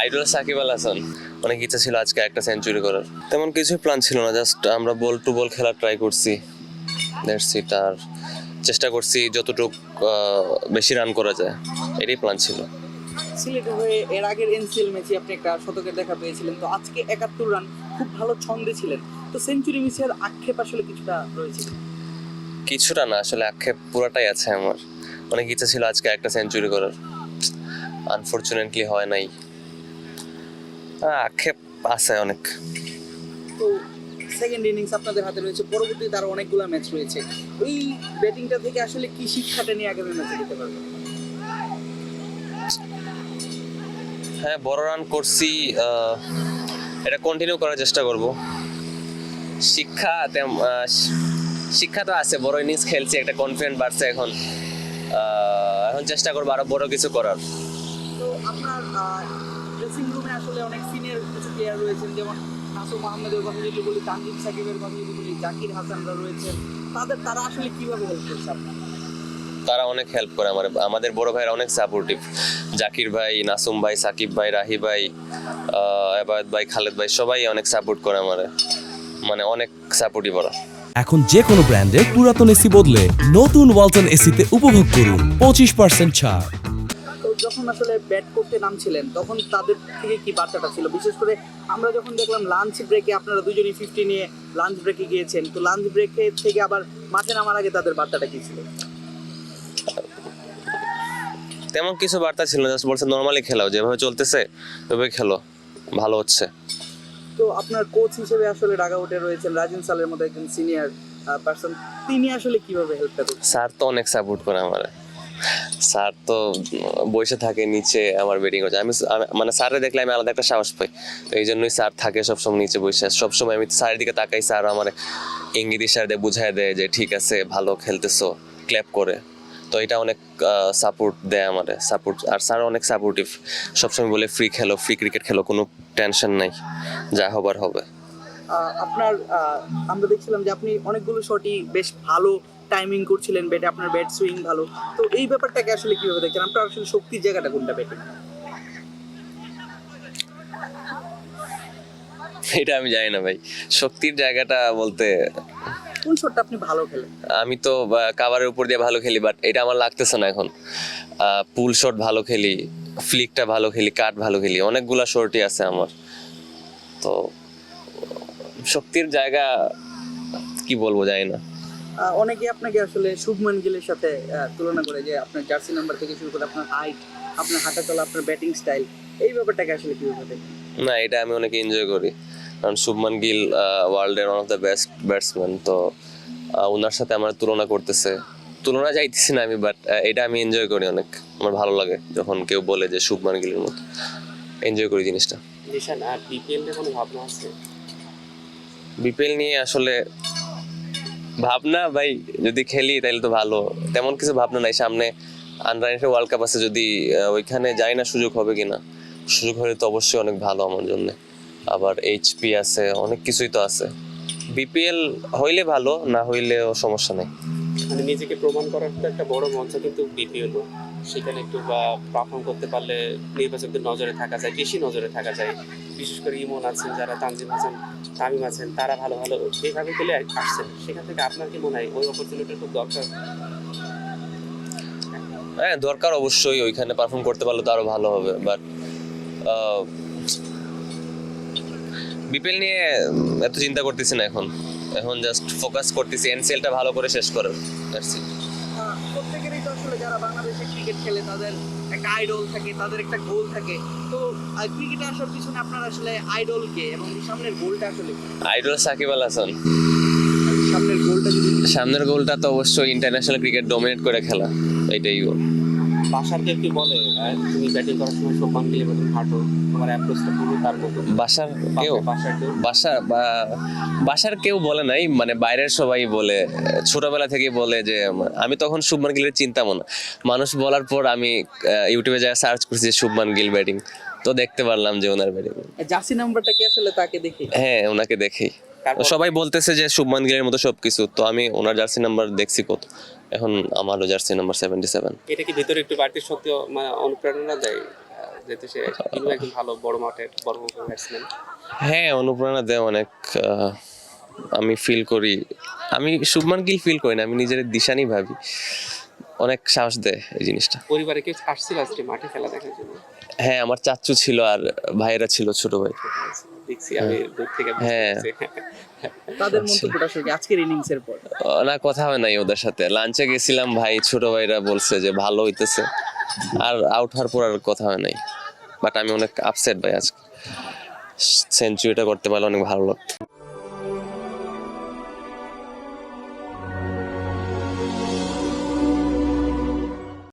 Idol Shakib Al Hasan. অনেক ইচ্ছা ছিল আজকে একটা সেঞ্চুরি করার। তেমন কিছু প্ল্যান ছিল না জাস্ট আমরা বল টু বল খেলা ট্রাই করছি। দ্যাটস ইট আর চেষ্টা করছি যতটুক বেশি রান করা যায়। এটাই প্ল্যান ছিল। সিলেটের হয়ে এর আগের এনসিএল ম্যাচে আপনি একটা শতকের দেখা পেয়েছিলেন। তো আজকে একাত্তর রান খুব ভালো ছন্দে ছিলেন। তো সেঞ্চুরি মিসের আক্ষেপ আসলে কিছুটা রয়েছে? কিছুটা না আসলে আক্ষেপ পুরাটাই আছে আমার। অনেক ইচ্ছা ছিল আজকে একটা সেঞ্চুরি করার। আনফর্চুনেটলি হয় নাই। আক্ষেপ আছে অনেক। তো সেকেন্ড ইনিংস আপনাদের হাতে রয়েছে। পরবর্তীতে আরও অনেকগুলো ম্যাচ রয়েছে। এই ব্যাটিংটা থেকে আসলে কি শিক্ষাটা নিয়ে আগামী ম্যাচে দিতে পারবেন? হ্যাঁ বড় রান করছি এটা কন্টিনিউ করার চেষ্টা করব। শিক্ষা শিক্ষা তো আছে বড় ইনিংস খেলছি একটা কনফিডেন্ট বাড়ছে এখন। এখন চেষ্টা করব আরও বড় কিছু করার। তো আপনার ড্রেসিং রুমে আসলে অনেক সিনিয়র কিছু প্লেয়ার রয়েছেন যেমন নাসুম আহমেদের কথা যদি বলি তানজিম সাকিবের কথা যদি বলি জাকির হাসানরা রয়েছেন। তাদের তারা আসলে কীভাবে হেল্প করছে আপনার তারা অনেক হেল্প করে আমার আমাদের বড় ভাইরা অনেক সাপোর্টিভ জাকির ভাই নাসুম ভাই সাকিব ভাই রাহি ভাই আহ, এবায়ত ভাই খালেদ ভাই সবাই অনেক সাপোর্ট করে আমার। মানে অনেক সাপোর্টিভ ওরা। এখন যে কোনো ব্র্যান্ডের পুরাতন এসি বদলে নতুন ওয়ালটন এসিতে উপভোগ করুন পঁচিশ পার্সেন্ট ছাড়। আসলে ব্যাট করতে নামছিলেন তখন তাদের থেকে কি বার্তাটা ছিল? বিশেষ করে আমরা যখন দেখলাম লাঞ্চ ব্রেকে আপনারা দুজনই ফিফটি নিয়ে লাঞ্চ ব্রেকে গিয়েছেন তো লাঞ্চ ব্রেকে থেকে আবার মাঠে নামার আগে তাদের বার্তাটা কি ছিল? তেমন কিছু বার্তা ছিল না জাস্ট বলছে নর্মালি খেলাও যেভাবে চলতেছে ওইভাবে খেলো ভালো হচ্ছে। তো আপনার কোচ হিসেবে আসলে ডাগাউটে রয়েছেন রাজিন সালের মতো একজন সিনিয়র পার্সন তিনি আসলে কীভাবে হেল্পটা করছেন? স্যার তো অনেক সাপোর্ট করে আমার। স্যার তো বসে থাকে নিচে আমার বেটিং করছে আমি মানে স্যারে দেখলে আমি আলাদা একটা সাহস পাই। তো এই জন্যই স্যার থাকে সবসময় নিচে বসে। সবসময় আমি স্যারের দিকে তাকাই, স্যার আমার ইঙ্গিত ইশারা দিয়ে বুঝাই দেয় যে, ঠিক আছে, ভালো খেলতেছো। ক্ল্যাপ করে। তো এটা অনেক সাপোর্ট দেয় আমারে। সাপোর্ট আর স্যার অনেক সাপোর্টিভ সবসময় বলে ফ্রি খেলো ফ্রি ক্রিকেট খেলো, কোনো টেনশন নাই। যা হবার হবে। আপনার আমরা দেখছিলাম যে আপনি অনেকগুলো শটই বেশ ভালো টাইমিং করছিলেন ব্যাটে আপনার ব্যাট সুইং ভালো। তো এই ব্যাপারটাকে আসলে কীভাবে দেখছেন? আপনার আসলে শক্তির জায়গাটা কোনটা ব্যাটে এটা আমি জানি না ভাই। শক্তির জায়গাটা বলতে কোন শটটা আপনি ভালো খেলেন? আমি তো কাভারের উপর দিয়ে ভালো খেলি বাট এটা আমার লাগতেছে না এখন। পুল শট ভালো খেলি ফ্লিকটা ভালো খেলি কাট ভালো খেলি অনেকগুলা শর্টই আছে আমার। তো শক্তির জায়গা কি বলব জানি না। অনেকে আপনাকে আসলে শুভমান গিলের সাথে তুলনা করে যে আপনার জার্সি নাম্বার থেকে শুরু করে আপনার হাইট আপনার হাঁটা চলা আপনার ব্যাটিং স্টাইল এই ব্যাপারটাকে আসলে কীভাবে দেখেন? না এটা আমি অনেক এনজয় করি। কারণ শুভমান গিল ওয়ার্ল্ডের one of the best batsman তো ওনার সাথে আমার তুলনা করতেছে। তুলনা যাইতেছি না আমি বাট এটা আমি এনজয় করি অনেক। আমার ভালো লাগে যখন কেউ বলে যে শুভমান গিলের মতো। এনজয় করি জিনিসটা। নিশান আর বিপিএল এর কোনো ভাবনা আছে? বিপিএল নিয়ে আসলে ভাবনা, ভাই, যদি খেলি তাহলে তো ভালো। তেমন কিছু ভাবনা নাই, সামনে আন্ডার ওয়ার্ল্ড কাপ আছে, যদি ওইখানে যাই না, সুযোগ হবে কিনা? সুযোগ হলে তো অবশ্যই অনেক ভালো আমার জন্য। আবার এইচপি আছে, অনেক কিছুই তো আছে। বিপিএল হইলে ভালো, না হইলেও সমস্যা নেই। মানে নিজেকে প্রমাণ করার একটা বড় মঞ্চ কিন্তু বিপিএল। সেখানে একটু পারফর্ম করতে পারলে নির্বাচকদের নজরে থাকা যায়, বেশি নজরে থাকা যায়। বিশেষ করে ইমন আছেন, যারা তানজিম আছেন, তামিম আছেন, তারা ভালো ভালো এইভাবে খেলে আসছেন। সেখান থেকে আপনার কি মনে হয় ওই অপরচুনিটি খুব দরকার? হ্যাঁ দরকার অবশ্যই। ওইখানে পারফর্ম করতে পারলে তো আরও ভালো হবে। বাট বিপিএল নিয়ে এত চিন্তা করতেছি না এখন। এখন জাস্ট ফোকাস করতেছি। এনসিএলটা ভালো করে শেষ করার. প্রত্যেকেরই তো আসলে যারা বাংলাদেশে ক্রিকেট খেলে তাদের একটা আইডল থাকে তাদের একটা গোল থাকে। তো ক্রিকেটে আসার পিছনে আপনার আসলে আইডল কে এবং সামনের গোলটা আসলে আইডল সাকিব আল হাসান। সামনের গোলটা যদি সামনের গোলটা তো অবশ্যই ইন্টারন্যাশনাল ক্রিকেট ডোমিনেট করে খেলা। এটাই গোল বাসার কেউ কি বলে? তুমি ব্যাটিং করার সময় সম্মান দিয়ে হাঁটো তোমার অ্যাপ্রোচটা পুরো তার মতো। বাসার কেউ? বাসার কেউ বাসা বা বাসার কেউ বলে নাই মানে বাইরের সবাই বলে ছোটবেলা থেকেই বলে যে আমি তখন শুভমান গিলের চিন্তাম না মানুষ বলার পর আমি আহ, ইউটিউবে যা সার্চ করছি শুভমান গিল ব্যাটিং তো দেখতে পারলাম যে ওনার ব্যাটিং জার্সি নাম্বারটা কি আসলে তাকে দেখি? হ্যাঁ ওনাকে দেখি সবাই বলতেছে যে শুভমান গিলের মতো সবকিছু তো আমি ওনার জার্সি নাম্বার দেখছি কত এখন আমারও জার্সি নাম্বার সেভেন্টি সেভেন এটা কি ভিতরে একটু বাড়তি সত্যি মানে অনুপ্রেরণা দেয় যেহেতু সে একজন ভালো বড় মাঠের বড় ব্যাটসম্যান হ্যাঁ অনুপ্রেরণা দেয় অনেক আমি ফিল করি। আমি শুভমান গিল ফিল করি না আমি নিজের দিশানি ভাবি। অনেক সাহস দেয় এই জিনিসটা। পরিবারে কেউ আসছিল আজকে মাঠে খেলা দেখার জন্য? হ্যাঁ আমার চাচ্চু ছিল আর ভাইয়েরা ছিল ছোট ভাই। দেখছি আমি দূর থেকে বুঝতে হ্যাঁ। পারছি। তাদের আচ্ছা। মন্তব্যটা আসলে আজকের ইনিংস এর পর। না কথা হয় নাই ওদের সাথে। লাঞ্চে গেছিলাম ভাই ছোট ভাইরা বলছে যে ভালো হইতেছে। আর আউট হওয়ার পর আর কথা হয় নাই। বাট আমি অনেক আপসেট ভাই আজকে। সেঞ্চুরিটা করতে পারলে অনেক ভালো লাগতো।